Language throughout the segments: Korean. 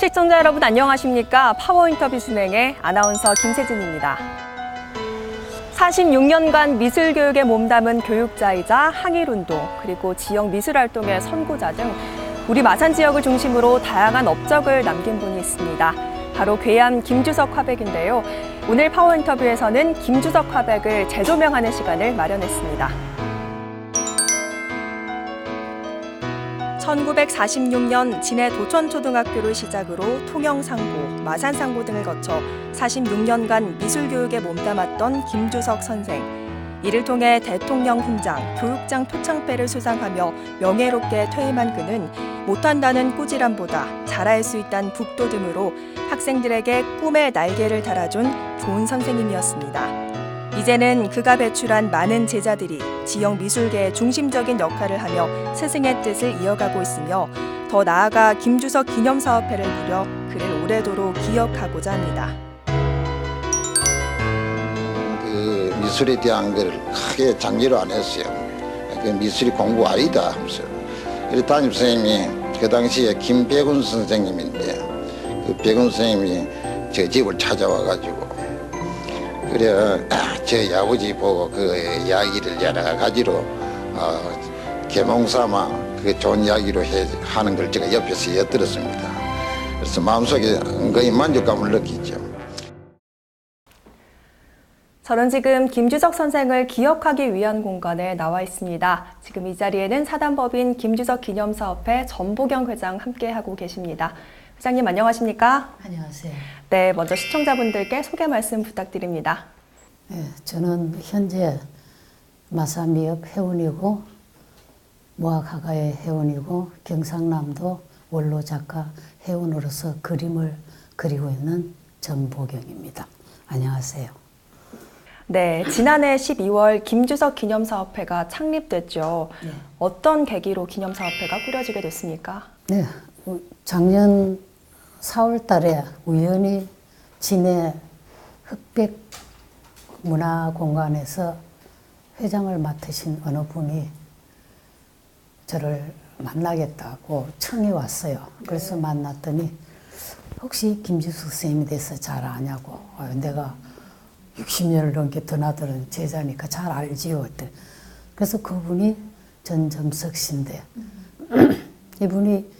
시청자 여러분 안녕하십니까? 파워 인터뷰 진행의 아나운서 김세진입니다. 46년간 미술 교육에 몸담은 교육자이자 항일운동 그리고 지역 미술 활동의 선구자 등 우리 마산 지역을 중심으로 다양한 업적을 남긴 분이 있습니다. 바로 괴암 김주석 화백인데요. 오늘 파워 인터뷰에서는 김주석 화백을 재조명하는 시간을 마련했습니다. 1946년 진해 도천초등학교를 시작으로 통영상고, 마산상고 등을 거쳐 46년간 미술교육에 몸담았던 김주석 선생. 이를 통해 대통령 훈장, 교육장 표창패를 수상하며 명예롭게 퇴임한 그는 못한다는 꾸지람보다 잘할 수 있다는 북돋움으로 학생들에게 꿈의 날개를 달아준 좋은 선생님이었습니다. 이제는 그가 배출한 많은 제자들이 지역 미술계의 중심적인 역할을 하며 스승의 뜻을 이어가고 있으며 더 나아가 김주석 기념사업회를 꾸려 그를 오래도록 기억하고자 합니다. 그 미술에 대한 걸 크게 장려를 안 했어요. 그 미술이 공부 아니다 하면서. 그래서 담임 선생님이 그 당시에 김백운 선생님인데 그 백운 선생님이 저 집을 찾아와 가지고 그래 저희 아버지 보고 그 이야기를 여러 가지로 어, 개몽 삼아 그 좋은 이야기로 해, 하는 걸 제가 옆에서 엿들었습니다. 그래서 마음속에 거의 만족감을 느끼죠. 저는 지금 김주석 선생을 기억하기 위한 공간에 나와 있습니다. 지금 이 자리에는 사단법인 김주석 기념사업회 전보경 회장 함께하고 계십니다. 회장님 안녕하십니까? 안녕하세요. 네, 먼저 시청자분들께 소개 말씀 부탁드립니다. 예, 저는 현재 마사미역 회원이고 모아가가의 회원이고 경상남도 원로 작가 회원으로서 그림을 그리고 있는 전보경입니다. 안녕하세요. 네, 지난해 12월 김주석 기념사업회가 창립됐죠. 네. 어떤 계기로 기념사업회가 꾸려지게 됐습니까? 네, 어, 작년 4월 달에 우연히 진해 흑백 문화공간에서 회장을 맡으신 어느 분이 저를 만나겠다고 청해 왔어요. 그래서 만났더니 혹시 김주숙 선생님에 대해서 잘 아냐고. 어, 내가 60년을 넘게 드나드는 제자니까 잘 알지요. 그때. 그래서 그분이 전점석 씨인데 이분이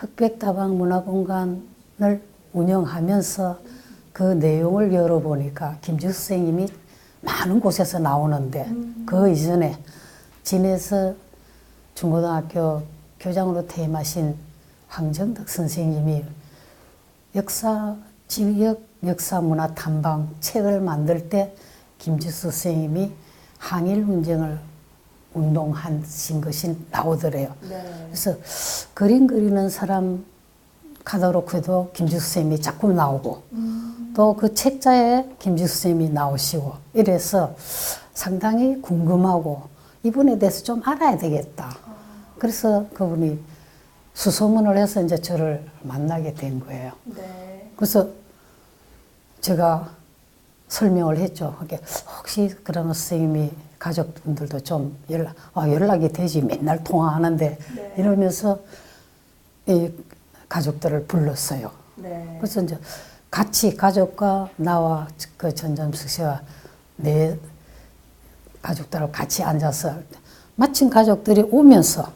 흑백다방 문화공간을 운영하면서 그 내용을 열어보니까 김주숙 선생님이 많은 곳에서 나오는데 그 이전에 진에서 중고등학교 교장으로 퇴임하신 황정덕 선생님이 역사 지역 역사 문화 탐방 책을 만들 때 김주수 선생님이 항일 운동을 운동하신 것이 나오더래요. 그래서 그림 그리는 사람 가도록 해도 김주수 선생님이 자꾸 나오고 또그 책자에 김주수 선생님이 나오시고 이래서 상당히 궁금하고 이분에 대해서 좀 알아야 되겠다. 그래서 그분이 수소문을 해서 이제 저를 만나게 된 거예요. 그래서 제가 설명을 했죠. 혹시 그러면 선생님이 가족분들도 좀 연락, 아, 연락이 되지. 맨날 통화하는데. 이러면서 이 가족들을 불렀어요. 그래서 이제 같이 가족과 나와 그 전점숙 씨와 내 가족들하고 같이 앉아서 마침 가족들이 오면서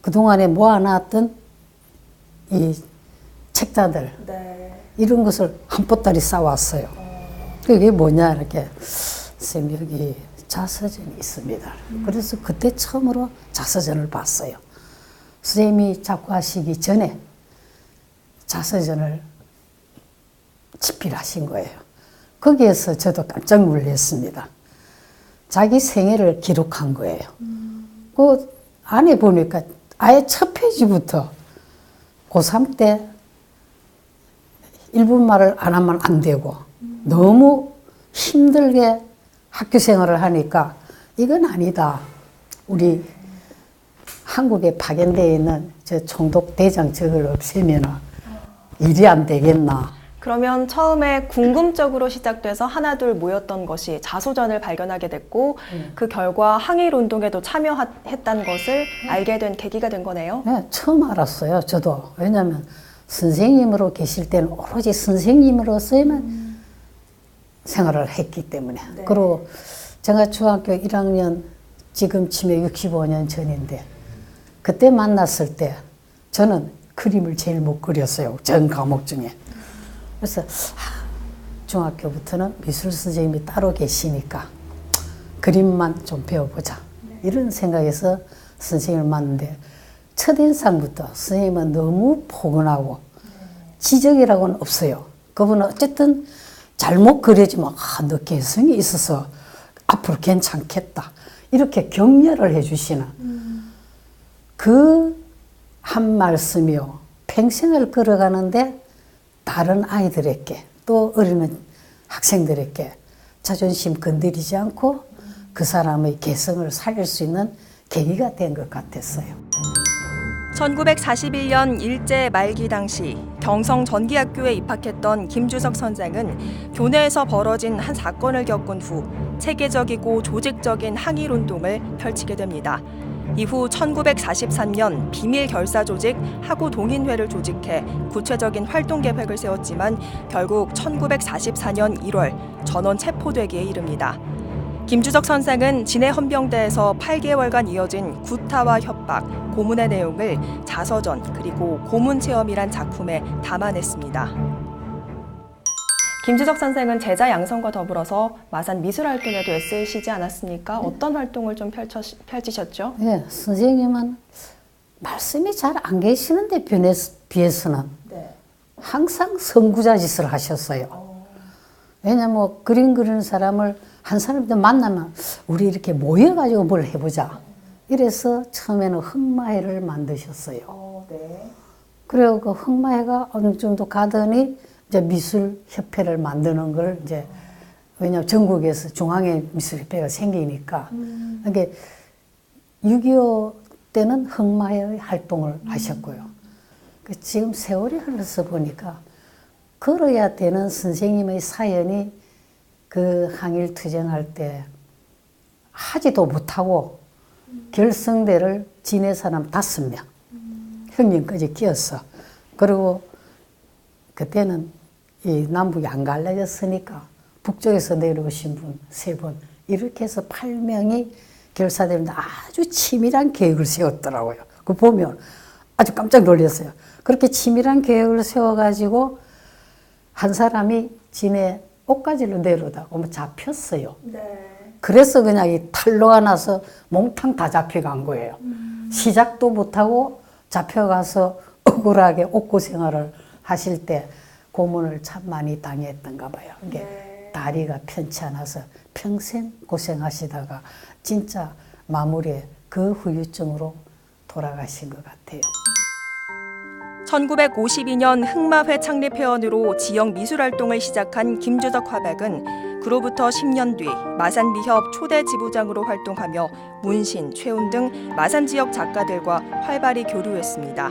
그동안에 모아놨던 이 책자들 이런 것을 한 보따리 싸왔어요. 그게 뭐냐 이렇게 선생님 여기 자서전이 있습니다. 그래서 그때 처음으로 자서전을 봤어요. 선생님이 작고하시기 전에 자서전을 집필하신 거예요. 거기에서 저도 깜짝 놀랐습니다. 자기 생애를 기록한 거예요. 그 안에 보니까 아예 첫 페이지부터 고3 때 일본 말을 안 하면 안 되고 너무 힘들게 학교 생활을 하니까 이건 아니다. 우리 한국에 파견되어 있는 저 총독 대장 저걸 없애면 일이 안 되겠나. 그러면 처음에 궁금적으로 시작돼서 하나둘 모였던 것이 자소전을 발견하게 됐고 그 결과 항일 운동에도 참여했다는 것을 알게 된 계기가 된 거네요. 네, 처음 알았어요. 저도 왜냐하면 선생님으로 계실 때는 오로지 선생님으로서만 생활을 했기 때문에. 그리고 제가 중학교 1학년 지금 치매 65년 전인데 그때 만났을 때 저는 그림을 제일 못 그렸어요. 전 과목 중에. 그래서 아, 중학교부터는 미술 선생님이 따로 계시니까 그림만 좀 배워보자. 이런 생각에서 선생님을 만났는데 첫인상부터 선생님은 너무 포근하고 지적이라고는 없어요. 그분은 어쨌든 잘못 그려지면 아, 너 개성이 있어서 앞으로 괜찮겠다. 이렇게 격려를 해주시는 그한 말씀이요. 평생을 걸어가는데 다른 아이들에게 또 어린 학생들에게 자존심 건드리지 않고 그 사람의 개성을 살릴 수 있는 계기가 된 것 같았어요. 1941년 일제 말기 당시 경성 전기학교에 입학했던 김주석 선생은 교내에서 벌어진 한 사건을 겪은 후 체계적이고 조직적인 항일 운동을 펼치게 됩니다. 이후 1943년 비밀 결사 조직 하고 동인회를 조직해 구체적인 활동 계획을 세웠지만 결국 1944년 1월 전원 체포되기에 이릅니다. 김주석 선생은 진해 헌병대에서 8개월간 이어진 구타와 협박, 고문의 내용을 자서전 그리고 고문 체험이란 작품에 담아냈습니다. 김주석 선생은 제자 양성과 더불어서 마산 미술 활동에도 애쓰시지 않았습니까? 어떤 활동을 좀 펼쳐, 펼치셨죠? 예, 선생님은 말씀이 잘 안 계시는데 비해서는 항상 선구자 짓을 하셨어요. 왜냐면 뭐 그림 그리는 사람을 한 사람도 만나면 우리 이렇게 모여가지고 뭘 해보자. 이래서 처음에는 흑마회를 만드셨어요. 그리고 그 흑마회가 어느 정도 가더니 이제 미술협회를 만드는 걸 이제 왜냐면 전국에서 중앙에 미술협회가 생기니까 이게 6.25 때는 흑마회 활동을 하셨고요. 그 지금 세월이 흘러서 보니까 걸어야 되는 선생님의 사연이 그 항일 투쟁할 때 하지도 못하고 결성대를 지내 사람 다섯 명 형님까지 끼었어. 그리고 그때는 이 남북이 안 갈라졌으니까 북쪽에서 내려오신 분 세 분 이렇게 해서 8명이 결사되는데 아주 치밀한 계획을 세웠더라고요. 그 보면 아주 깜짝 놀랐어요. 그렇게 치밀한 계획을 세워가지고 한 사람이 진해 옷가지로 내려오다가 뭐 잡혔어요. 그래서 그냥 이 탈로가 나서 몽탕 다 잡혀간 거예요. 시작도 못하고 잡혀가서 억울하게 옥고 생활을 하실 때 고문을 참 많이 당했던가 봐요. 이게 다리가 편치 않아서 평생 고생하시다가 진짜 마무리에 그 후유증으로 돌아가신 것 같아요. 1952년 흑마회 창립 회원으로 지역 미술 활동을 시작한 김주석 화백은 그로부터 10년 뒤 마산 미협 초대 지부장으로 활동하며 문신, 최운 등 마산 지역 작가들과 활발히 교류했습니다.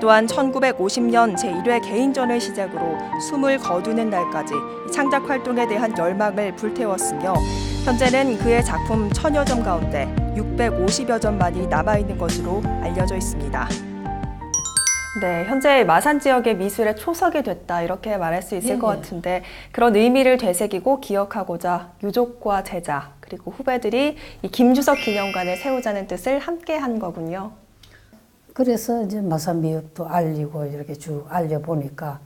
또한 1950년 제1회 개인전을 시작으로 숨을 거두는 날까지 창작 활동에 대한 열망을 불태웠으며 현재는 그의 작품 천여 점 가운데 650여 점만이 남아 있는 것으로 알려져 있습니다. 네, 현재 마산 지역의 미술의 초석이 됐다 이렇게 말할 수 있을 네, 것 네. 같은데 그런 의미를 되새기고 기억하고자 유족과 제자 그리고 후배들이 이 김주석 기념관을 세우자는 뜻을 함께 한 거군요. 그래서 이제 마산미역도 알리고 이렇게 쭉 알려보니까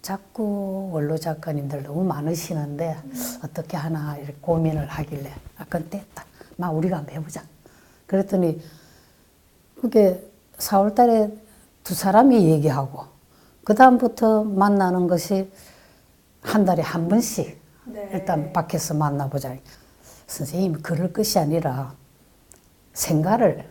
자꾸 원로 작가님들 너무 많으시는데 어떻게 하나 이렇게 고민을 하길래 아, 그건 됐다. 막 우리가 한번 해보자. 그랬더니 그게 4월 달에 두 사람이 얘기하고 그 다음부터 만나는 것이 한 달에 한 번씩 일단 밖에서 만나보자. 선생님 그럴 것이 아니라 생가를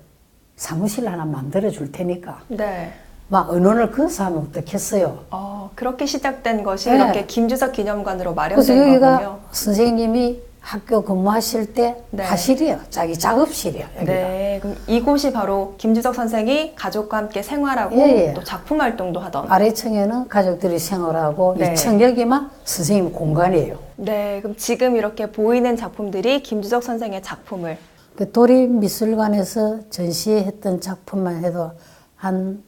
사무실 하나 만들어 줄 테니까 네. 막 언론을 그어서 하면 어떻겠어요. 어, 그렇게 시작된 것이 네. 이렇게 김주석 기념관으로 그래서 마련된 여기가 거군요. 선생님이 학교 근무하실 때 네. 하실이에요. 자기 작업실이에요. 여기가. 네, 그럼 이곳이 바로 김주석 선생이 가족과 함께 생활하고 예, 예. 또 작품 활동도 하던. 아래층에는 가족들이 생활하고 네. 이층 여기만 선생님 공간이에요. 네, 그럼 지금 이렇게 보이는 작품들이 김주석 선생의 작품을 그 도립미술관에서 전시했던 작품만 해도 한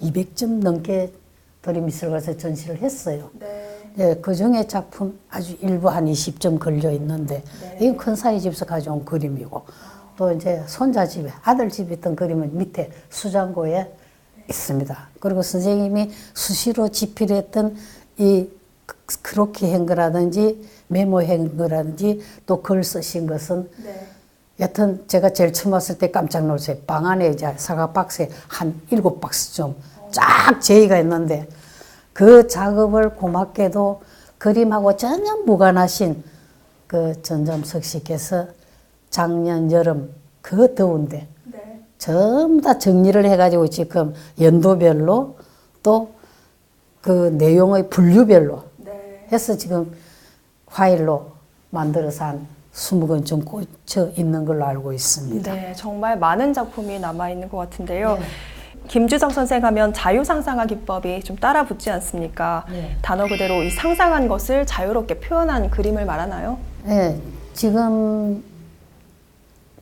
200점 넘게 도리미술관에서 전시를 했어요. 네. 예, 그 중에 작품 아주 일부 한 20점 걸려 있는데 이건 큰 사이 집에서 가져온 그림이고 또 이제 손자 집에 아들 집에 있던 그림은 밑에 수장고에 있습니다. 그리고 선생님이 수시로 집필했던 이 그- 크로키 행거라든지 메모 행거라든지 또 글 쓰신 것은 네. 여튼 제가 제일 처음 왔을 때 깜짝 놀랐어요. 방 안에 이제 사과 박스에 한 일곱 박스 좀쫙 제의가 있는데 그 작업을 고맙게도 그림하고 전혀 무관하신 그 전점석 씨께서 작년 여름 그 더운데 네. 전부 다 정리를 해가지고 지금 연도별로 또 그 내용의 분류별로 네. 해서 지금 파일로 만들어서 한 20권 좀 꽂혀 있는 걸로 알고 있습니다. 네, 정말 많은 작품이 남아 있는 것 같은데요. 네. 김주석 선생 하면 자유상상화 기법이 좀 따라 붙지 않습니까? 네. 단어 그대로 이 상상한 것을 자유롭게 표현한 그림을 말하나요? 네, 지금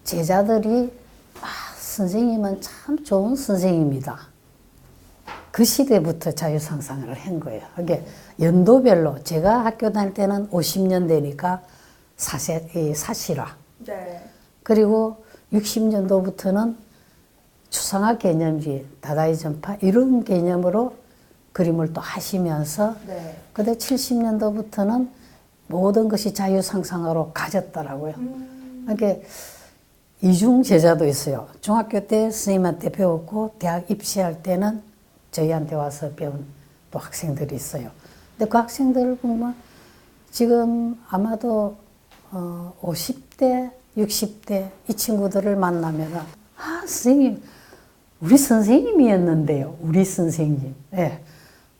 제자들이 아, 선생님은 참 좋은 선생님이다. 그 시대부터 자유상상을 한 거예요. 이게 연도별로 제가 학교 다닐 때는 50년 되니까 사세, 이 사실화. 네. 그리고 60년도부터는 추상화 개념주의, 다다이 전파 이런 개념으로 그림을 또 하시면서 네. 근데 70년도부터는 모든 것이 자유상상으로 가졌더라고요. 그러니까 이중 제자도 있어요. 중학교 때 스님한테 배웠고 대학 입시할 때는 저희한테 와서 배운 또 학생들이 있어요. 근데 그 학생들을 보면 지금 아마도 어 50대, 60대 이 친구들을 만나면 아 선생님 우리 선생님이었는데요. 우리 선생님. 예.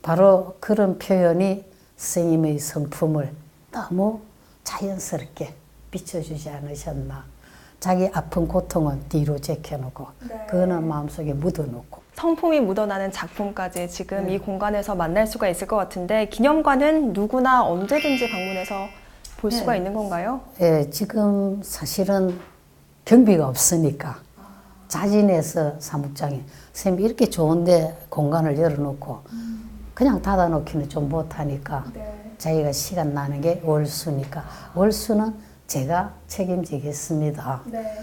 바로 그런 표현이 선생님의 성품을 너무 자연스럽게 비춰주지 않으셨나. 자기 아픈 고통은 뒤로 제껴놓고, 네. 그거는 마음속에 묻어놓고. 성품이 묻어나는 작품까지 지금 네. 이 공간에서 만날 수가 있을 것 같은데 기념관은 누구나 언제든지 방문해서 볼 수가 네. 있는 건가요? 예, 지금 사실은 경비가 없으니까 자진해서 사무장에 선생님 이렇게 좋은데 공간을 열어놓고 그냥 닫아놓기는 좀 못하니까 네. 자기가 시간 나는 게 월수니까 월수는 제가 책임지겠습니다. 네.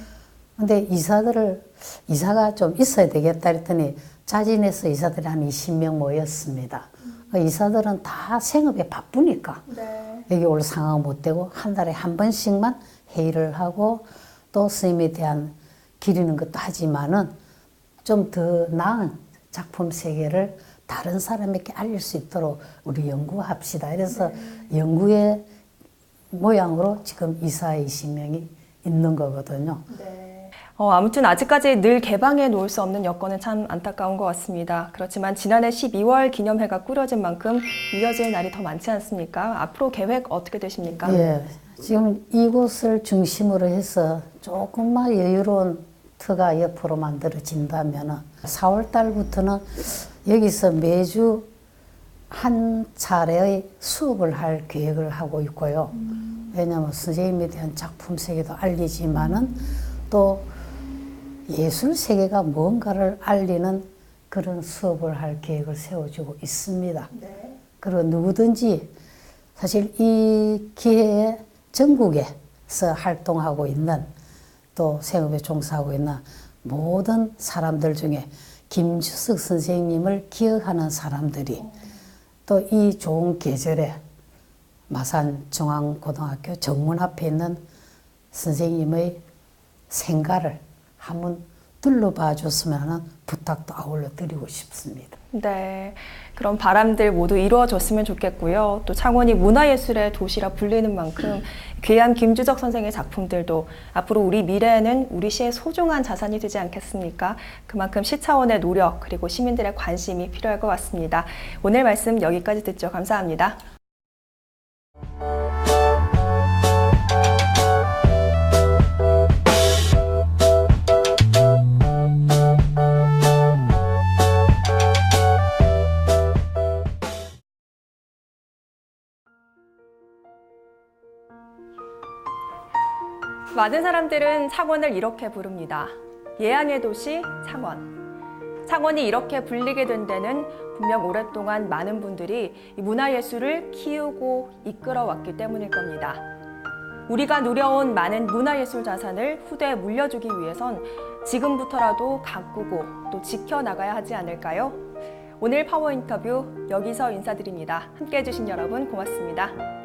근데 이사들을 이사가 좀 있어야 되겠다 했더니 자진해서 이사들이 한 20명 모였습니다. 그 이사들은 다 생업에 바쁘니까 네. 여기 올 상황 못 되고 한 달에 한 번씩만 회의를 하고 또 스님에 대한 기리는 것도 하지만은 좀 더 나은 작품 세계를 다른 사람에게 알릴 수 있도록 우리 연구합시다. 그래서 연구의 모양으로 지금 이사 20명이 있는 거거든요. 네. 어, 아무튼 아직까지 늘 개방해 놓을 수 없는 여건은 참 안타까운 것 같습니다. 그렇지만 지난해 12월 기념회가 꾸려진 만큼 이어질 날이 더 많지 않습니까? 앞으로 계획 어떻게 되십니까? 예, 지금 이곳을 중심으로 해서 조금만 여유로운 터가 옆으로 만들어진다면 4월 달부터는 여기서 매주 한 차례의 수업을 할 계획을 하고 있고요. 왜냐하면 선생님에 대한 작품 세계도 알리지만은 또 예술 세계가 뭔가를 알리는 그런 수업을 할 계획을 세워주고 있습니다. 네. 그리고 누구든지 사실 이 기회에 전국에서 활동하고 있는 또 생업에 종사하고 있는 모든 사람들 중에 김주석 선생님을 기억하는 사람들이 또 이 좋은 계절에 마산 중앙고등학교 정문 앞에 있는 선생님의 생가를 한번 둘러봐 줬으면 하는 부탁도 아울러 드리고 싶습니다. 네. 그런 바람들 모두 이루어졌으면 좋겠고요. 또 창원이 문화예술의 도시라 불리는 만큼 귀한 김주적 선생의 작품들도 앞으로 우리 미래에는 우리 시의 소중한 자산이 되지 않겠습니까? 그만큼 시 차원의 노력 그리고 시민들의 관심이 필요할 것 같습니다. 오늘 말씀 여기까지 듣죠. 감사합니다. 많은 사람들은 창원을 이렇게 부릅니다. 예안의 도시 창원. 상원이 이렇게 불리게 된 데는 분명 오랫동안 많은 분들이 이 문화예술을 키우고 이끌어왔기 때문일 겁니다. 우리가 누려온 많은 문화예술 자산을 후대에 물려주기 위해선 지금부터라도 가꾸고 또 지켜나가야 하지 않을까요? 오늘 파워 인터뷰 여기서 인사드립니다. 함께 해주신 여러분 고맙습니다.